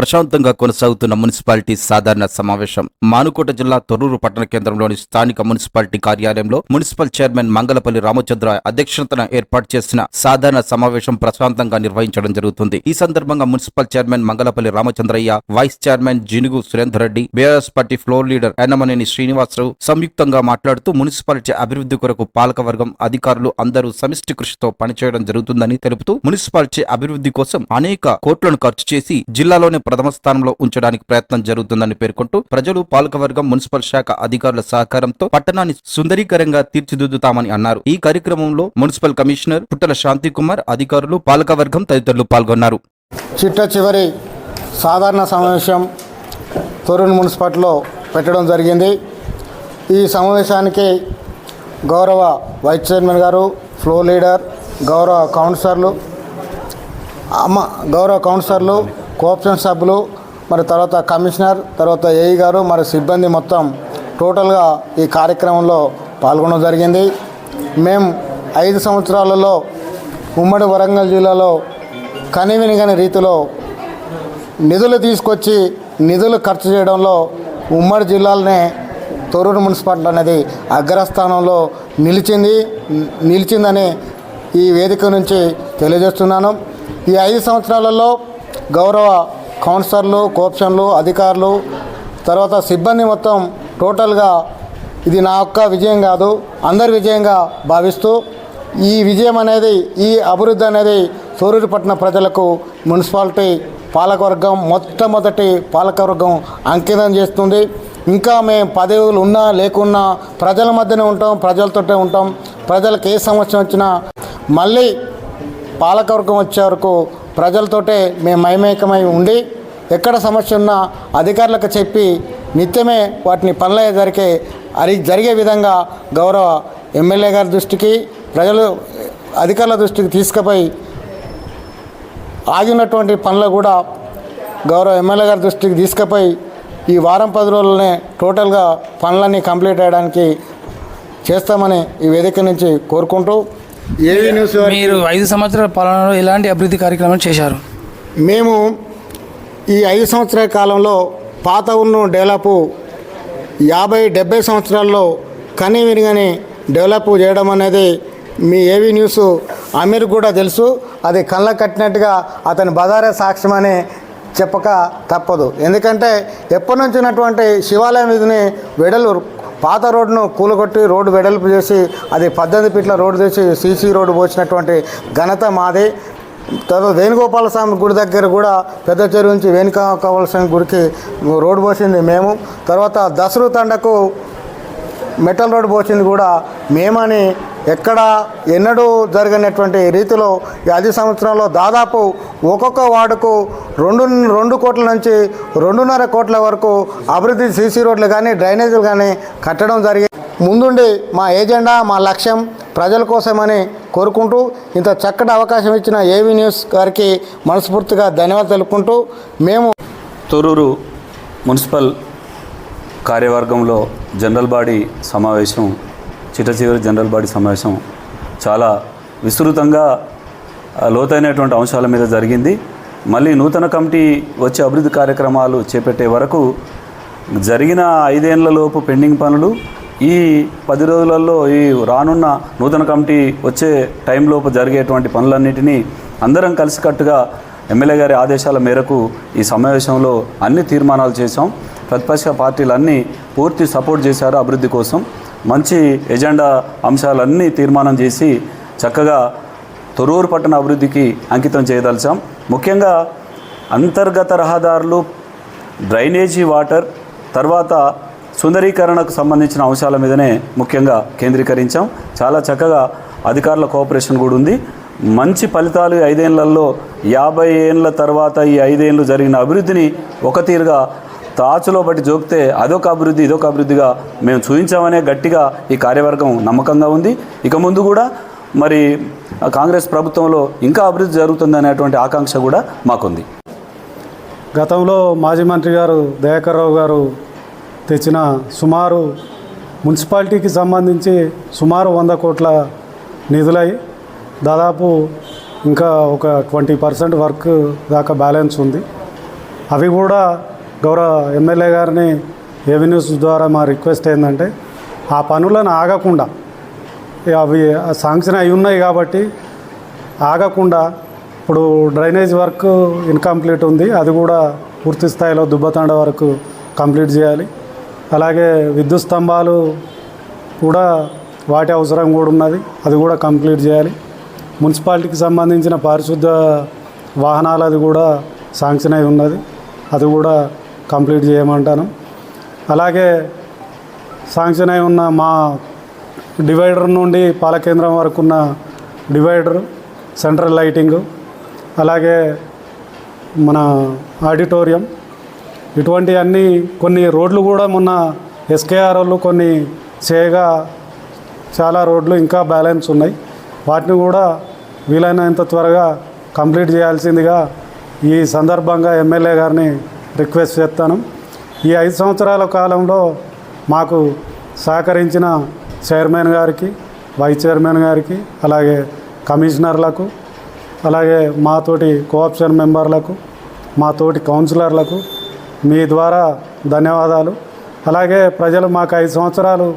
ప్రశాంతంగా కొనసాగుతున్న మున్సిపాలిటీ సాధారణ సమావేశం. మానుకోట జిల్లా తొర్రూరు పట్టణ కేంద్రంలోని స్థానిక మున్సిపాలిటీ కార్యాలయంలో మున్సిపల్ చైర్మన్ మంగళపల్లి రామచంద్ర అధ్యక్షతన ఏర్పాటు చేసిన సాధారణ సమావేశం ప్రశాంతంగా నిర్వహించడం జరుగుతుంది. ఈ సందర్భంగా municipal chairman Mangalapalli Ramachandraiah vice chairman Jinugu Surender Reddy BRS party floor leader Ennamaneni Srinivasarao సంయుక్తంగా మాట్లాడుతూ మున్సిపాలిటీ అభివృద్ధి కొరకు పాలకవర్గం అధికారులు అందరూ సమిష్టి కృషితో పనిచేయడం జరుగుతుందని తెలుపుతూ మున్సిపాలిటీ అభివృద్ధి కోసం అనేక కోట్లను ఖర్చు చేసి జిల్లాలోనే ప్రథమ స్థానంలో ఉంచడానికి ప్రయత్నం జరుగుతుందని పేర్కొంటూ ప్రజలు పాలకవర్గం మున్సిపల్ శాఖ అధికారుల సహకారంతో పట్టణాన్ని సుందరీకరంగా తీర్చిదిద్దుతామని అన్నారు. ఈ కార్యక్రమంలో మున్సిపల్ కమిషనర్ పుట్టల శాంతికుమార్ అధికారులు పాలకవర్గం తదితరులు పాల్గొన్నారు. చిట్ట చివరి సాధారణ సమావేశం తొరూరు మున్సిపాలిటీలో పెట్టడం జరిగింది. ఈ సమావేశానికి గౌరవ వైస్ చైర్మన్ గారు ఫ్లోర్ లీడర్ గౌరవ కౌన్సిలర్లు అమ్మ గౌరవ కౌన్సిలర్లు కోఆపరేషన్ సభ్యులు మరి తర్వాత కమిషనర్ తర్వాత ఏఈ గారు మరి సిబ్బంది మొత్తం టోటల్గా ఈ కార్యక్రమంలో పాల్గొనడం జరిగింది. మేము ఐదు సంవత్సరాలలో ఉమ్మడి వరంగల్ జిల్లాలో కనివినిగని రీతిలో నిధులు తీసుకొచ్చి నిధులు ఖర్చు చేయడంలో ఉమ్మడి జిల్లాలనే తొరూరు మున్సిపాలిటీ అనేది అగ్రస్థానంలో నిలిచింది. నిలిచిందని ఈ వేదిక నుంచి తెలియజేస్తున్నాను. ఈ ఐదు సంవత్సరాలలో గౌరవ కౌన్సిలర్లు కోప్షన్లు అధికారులు తర్వాత సిబ్బంది మొత్తం టోటల్గా ఇది నా ఒక్క విజయం కాదు అందరి విజయంగా భావిస్తూ ఈ విజయం అనేది ఈ అభివృద్ధి అనేది సూర్యుడిపట్నం ప్రజలకు మున్సిపాలిటీ పాలకవర్గం మొట్టమొదటి పాలకవర్గం అంకితం చేస్తుంది. ఇంకా మేము పదవులు ఉన్నా లేకున్నా ప్రజల మధ్యనే ఉంటాం ప్రజలతోటే ఉంటాం. ప్రజలకు ఏ సమస్య వచ్చినా మళ్ళీ పాలకవర్గం వచ్చే వరకు ప్రజలతోటే మేము మైమేకమై ఉండి ఎక్కడ సమస్య ఉన్నా అధికారులకు చెప్పి నిత్యమే వాటిని పనులయ్యే జరిగే అది జరిగే విధంగా గౌరవ ఎమ్మెల్యే గారి దృష్టికి ప్రజలు అధికారుల దృష్టికి తీసుకుపోయి ఆగినటువంటి పనులు కూడా గౌరవ ఎమ్మెల్యే గారి దృష్టికి తీసుకుపోయి ఈ వారం పది రోజులనే టోటల్గా పనులన్నీ కంప్లీట్ అయ్యడానికి చేస్తామని ఈ వేదిక నుంచి కోరుకుంటూ ఏవీ న్యూస్ మీరు ఐదు సంవత్సరాల పాలనలో ఎలాంటి అభివృద్ధి కార్యక్రమాలు చేశారు? మేము ఈ ఐదు సంవత్సరాల కాలంలో పాత ఉన్న డెవలప్ యాభై డెబ్బై సంవత్సరాల్లో కనీ విరిగని డెవలప్ చేయడం అనేది మీ ఏవీ న్యూస్ అమీర్ కూడా తెలుసు. అది కళ్ళ కట్టినట్టుగా అతని బదారే సాక్ష్యం అని చెప్పక తప్పదు. ఎందుకంటే ఎప్పటి నుంచి ఉన్నటువంటి శివాలయం మీదని వెడలు పాత రోడ్డును కూలగొట్టి రోడ్డు వెడల్పు చేసి అది పద్దెనిమిది ఫీట్ల రోడ్డు చేసి సీసీ రోడ్డు పోసినటువంటి ఘనత మాది. తర్వాత వేణుగోపాల స్వామి గుడి దగ్గర కూడా పెద్ద చెరువు నుంచి వేణుగోపాల స్వామి గుడికి రోడ్డు పోసింది మేము. తర్వాత దసరు తండకు మెటల్ రోడ్డు పోసింది కూడా మేమని ఎక్కడ ఎన్నడూ జరిగినటువంటి రీతిలో ఈ ఐదు సంవత్సరంలో దాదాపు ఒక్కొక్క వార్డుకు రెండు రెండు కోట్ల నుంచి రెండున్నర కోట్ల వరకు అభివృద్ధి సీసీ రోడ్లు కానీ డ్రైనేజీలు కానీ కట్టడం జరిగింది. ముందుండి మా ఏజెండా మా లక్ష్యం ప్రజల కోసమని కోరుకుంటూ ఇంత చక్కటి అవకాశం ఇచ్చిన ఏవీ న్యూస్ గారికి మనస్ఫూర్తిగా ధన్యవాదాలు తెలుపుకుంటూ మేము తొరూరు మున్సిపల్ కార్యవర్గంలో జనరల్ బాడీ సమావేశం చిట్టచివరి జనరల్ బాడీ సమావేశం చాలా విస్తృతంగా లోతైనటువంటి అంశాల మీద జరిగింది. మళ్ళీ నూతన కమిటీ వచ్చే అభివృద్ధి కార్యక్రమాలు చేపట్టే వరకు జరిగిన ఐదేళ్ళలోపు పెండింగ్ పనులు ఈ పది రోజులలో ఈ రానున్న నూతన కమిటీ వచ్చే టైంలోపు జరిగేటువంటి పనులన్నిటినీ అందరం కలిసికట్టుగా ఎమ్మెల్యే గారి ఆదేశాల మేరకు ఈ సమావేశంలో అన్ని తీర్మానాలు చేశాం. ప్రతిపక్ష పార్టీలు అన్నీ పూర్తి సపోర్ట్ చేశారు అభివృద్ధి కోసం. మంచి ఎజెండా అంశాలన్నీ తీర్మానం చేసి చక్కగా తొరూరు పట్టణ అభివృద్ధికి అంకితం చేయదలిచాం. ముఖ్యంగా అంతర్గత రహదారులు డ్రైనేజీ వాటర్ తర్వాత సుందరీకరణకు సంబంధించిన అంశాల మీదనే ముఖ్యంగా కేంద్రీకరించాం. చాలా చక్కగా అధికారుల కోఆపరేషన్ కూడా ఉంది. మంచి ఫలితాలు ఈ ఐదేళ్ళలో యాభై ఏళ్ళ తర్వాత ఈ ఐదేళ్ళు జరిగిన అభివృద్ధిని ఒక తీరుగా తాచులో బట్టి జోకితే అదొక అభివృద్ధి ఇదొక అభివృద్ధిగా మేము చూపించామనే గట్టిగా ఈ కార్యవర్గం నమ్మకంగా ఉంది. ఇక ముందు కూడా మరి కాంగ్రెస్ ప్రభుత్వంలో ఇంకా అభివృద్ధి జరుగుతుందనేటువంటి ఆకాంక్ష కూడా మాకుంది. గతంలో మాజీ మంత్రి గారు దయాకర్ రావు గారు తెచ్చిన సుమారు మున్సిపాలిటీకి సంబంధించి సుమారు వంద కోట్ల నిధులై దాదాపు ఇంకా ఒక ట్వంటీ పర్సెంట్ వర్క్ దాకా బ్యాలెన్స్ ఉంది. అవి కూడా గౌరవ ఎమ్మెల్యే గారిని ఏవిన్యూస్ ద్వారా మా రిక్వెస్ట్ ఏంటంటే ఆ పనులను ఆగకుండా అవి శాంక్షన్ అయి ఉన్నాయి కాబట్టి ఆగకుండా ఇప్పుడు డ్రైనేజ్ వర్క్ ఇన్కంప్లీట్ ఉంది అది కూడా పూర్తి స్థాయిలో దుబ్బతండ వరకు కంప్లీట్ చేయాలి. అలాగే విద్యుత్ స్తంభాలు కూడా వాటి అవసరం కూడా ఉన్నది అది కూడా కంప్లీట్ చేయాలి. మున్సిపాలిటీకి సంబంధించిన పారిశుద్ధ అది కూడా శాంక్షన్ అయి ఉన్నది అది కూడా కంప్లీట్ చేయమంటాను. అలాగే శాంక్షన్ అయి ఉన్న మా డివైడర్ నుండి పాలకేంద్రం వరకు ఉన్న డివైడర్ సెంట్రల్ లైటింగ్ అలాగే మన ఆడిటోరియం ఇటువంటి అన్ని కొన్ని రోడ్లు కూడా మొన్న ఎస్కేఆర్ వాళ్ళు కొన్ని చేయగా చాలా రోడ్లు ఇంకా బ్యాలెన్స్ ఉన్నాయి. వాటిని కూడా వీలైనంత త్వరగా కంప్లీట్ చేయాల్సిందిగా ఈ సందర్భంగా ఎమ్మెల్యే గారిని రిక్వెస్ట్ చేస్తాను. ఈ ఐదు సంవత్సరాల కాలంలో మాకు సహకరించిన చైర్మన్ గారికి వైస్ చైర్మన్ గారికి అలాగే కమిషనర్లకు అలాగే మాతోటి కోఆప్షన్ మెంబర్లకు మా తోటి కౌన్సిలర్లకు మీ ద్వారా ధన్యవాదాలు. అలాగే ప్రజలు మాకు ఐదు సంవత్సరాలు